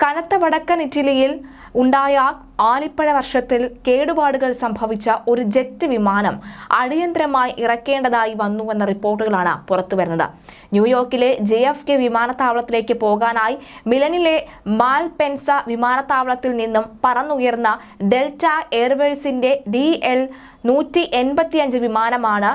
കനത്ത വടക്കൻ ഇറ്റലിയിൽ ഉണ്ടായ ആലിപ്പഴ വർഷത്തിൽ കേടുപാടുകൾ സംഭവിച്ച ഒരു ജെറ്റ് വിമാനം അടിയന്തരമായി ഇറക്കേണ്ടതായി വന്നുവെന്ന റിപ്പോർട്ടുകളാണ് പുറത്തുവരുന്നത് ന്യൂയോർക്കിലെ ജെ എഫ് കെ വിമാനത്താവളത്തിലേക്ക് പോകാനായി മിലനിലെ മാൽപെൻസ വിമാനത്താവളത്തിൽ നിന്നും പറന്നുയർന്ന ഡെൽറ്റ എയർവേഴ്സിന്റെ ഡി എൽ നൂറ്റി എൺപത്തിയഞ്ച് വിമാനമാണ്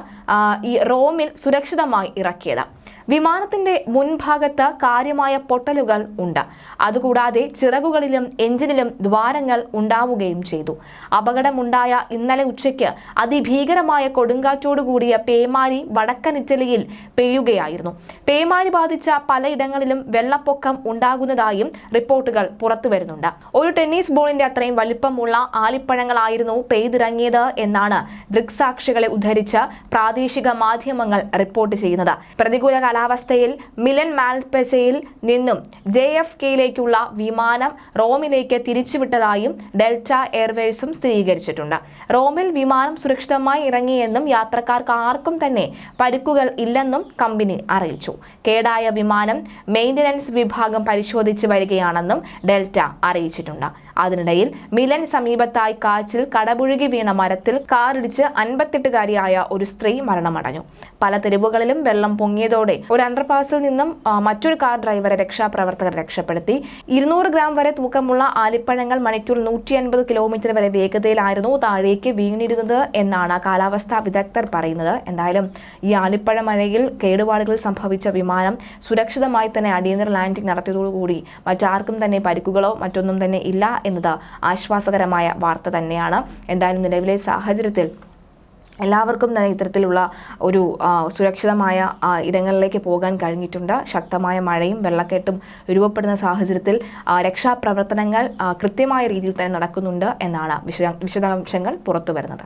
ഈ റോമിൽ സുരക്ഷിതമായി ഇറക്കിയത്. വിമാനത്തിന്റെ മുൻഭാഗത്ത് കാര്യമായ പൊട്ടലുകൾ ഉണ്ട്. അതുകൂടാതെ ചിറകുകളിലും എഞ്ചിനിലും ദ്വാരങ്ങൾ ഉണ്ടാവുകയും ചെയ്തു. അപകടമുണ്ടായ ഇന്നലെ ഉച്ചയ്ക്ക് അതിഭീകരമായ കൊടുങ്കാറ്റോടു കൂടിയ പേമാരി വടക്കൻ ഇറ്റലിയിൽ പെയ്യുകയായിരുന്നു. പേമാരി ബാധിച്ച പലയിടങ്ങളിലും വെള്ളപ്പൊക്കം ഉണ്ടാകുന്നതായും റിപ്പോർട്ടുകൾ പുറത്തു വരുന്നുണ്ട്. ഒരു ടെന്നീസ് ബോളിന്റെ അത്രയും വലിപ്പമുള്ള ആലിപ്പഴങ്ങളായിരുന്നു പെയ്തിറങ്ങിയത് എന്നാണ് ദൃക്സാക്ഷികളെ ഉദ്ധരിച്ച് പ്രാദേശിക മാധ്യമങ്ങൾ റിപ്പോർട്ട് ചെയ്യുന്നത്. പ്രതികൂല കാലാവസ്ഥയിൽ മിലൻ മാൽപെസയിൽ നിന്നും ജെ എഫ് കെയിലേക്കുള്ള വിമാനം റോമിലേക്ക് തിരിച്ചുവിട്ടതായും ഡെൽറ്റ എയർവേസും സ്ഥിരീകരിച്ചിട്ടുണ്ട്. റോമിൽ വിമാനം സുരക്ഷിതമായി ഇറങ്ങിയെന്നും യാത്രക്കാർക്ക് ആർക്കും തന്നെ പരുക്കുകൾ ഇല്ലെന്നും കമ്പനി അറിയിച്ചു. കേടായ വിമാനം മെയിന്റനൻസ് വിഭാഗം പരിശോധിച്ച് വരികയാണെന്നും ഡെൽറ്റ അറിയിച്ചിട്ടുണ്ട്. അതിനിടയിൽ മിലൻ സമീപത്തായി കാച്ചിൽ കടപുഴുകി വീണ മരത്തിൽ കാറിടിച്ച് അൻപത്തെട്ടുകാരിയായ ഒരു സ്ത്രീ മരണമടഞ്ഞു. പല തെരുവുകളിലും വെള്ളം പൊങ്ങിയതോടെ ഒരു അണ്ടർപാസിൽ നിന്നും മറ്റൊരു കാർ ഡ്രൈവറെ രക്ഷാപ്രവർത്തകർ രക്ഷപ്പെടുത്തി. ഇരുന്നൂറ് ഗ്രാം വരെ തൂക്കമുള്ള ആലിപ്പഴങ്ങൾ മണിക്കൂർ നൂറ്റി അൻപത് കിലോമീറ്റർ വരെ വേഗതയിലായിരുന്നു താഴേക്ക് വീണിരുന്നത് എന്നാണ് കാലാവസ്ഥാ വിദഗ്ധർ പറയുന്നത്. എന്തായാലും ഈ ആലിപ്പഴ മഴയിൽ കേടുപാടുകൾ സംഭവിച്ച വിമാനം സുരക്ഷിതമായി തന്നെ അടിയന്തര ലാൻഡിംഗ് നടത്തിയതോടുകൂടി മറ്റാർക്കും തന്നെ പരിക്കുകളോ മറ്റൊന്നും തന്നെ ഇല്ല എന്നത് ആശ്വാസകരമായ വാർത്ത തന്നെയാണ്. എന്തായാലും നിലവിലെ സാഹചര്യത്തിൽ എല്ലാവർക്കും തന്നെ ഇത്തരത്തിലുള്ള ഒരു സുരക്ഷിതമായ ഇടങ്ങളിലേക്ക് പോകാൻ കഴിഞ്ഞിട്ടുണ്ട്. ശക്തമായ മഴയും വെള്ളക്കെട്ടും രൂപപ്പെടുന്ന സാഹചര്യത്തിൽ രക്ഷാപ്രവർത്തനങ്ങൾ കൃത്യമായ രീതിയിൽ തന്നെ നടക്കുന്നുണ്ട് എന്നാണ് വിശദ വിശദാംശങ്ങൾ പുറത്തു വരുന്നത്